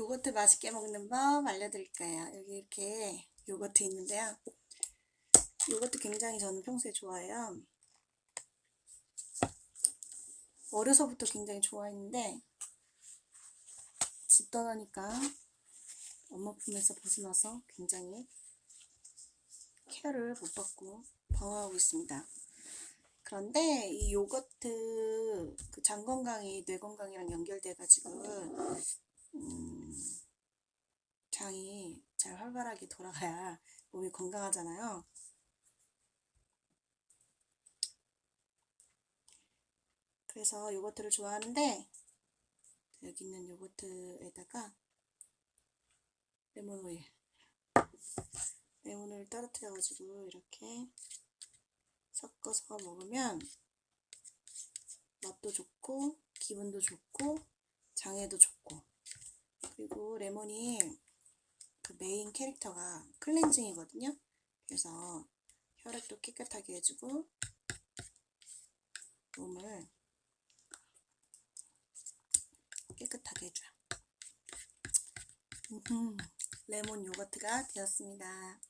요거트 맛있게 먹는 법 알려드릴까요? 여기 이렇게 요거트 있는데요. 요거트 굉장히 저는 평소에 좋아해요. 어려서부터 굉장히 좋아했는데 집 떠나니까 엄마 품에서 벗어나서 굉장히 케어를 못 받고 방황하고 있습니다. 그런데 이 요거트 그 장 건강이 뇌 건강이랑 연결돼 가지고 음, 장이 잘 활발하게 돌아가야 몸이 건강하잖아요. 그래서 요거트를 좋아하는데 여기 있는 요거트에다가 레몬 오일 레몬을 떨어뜨려 가지고 이렇게 섞어서 먹으면 맛도 좋고 기분도 좋고 장에도 좋고 그리고 레몬이 그 메인 캐릭터가 클렌징이거든요. 그래서 혈액도 깨끗하게 해주고 몸을 깨끗하게 해줘요. 레몬 요거트가 되었습니다.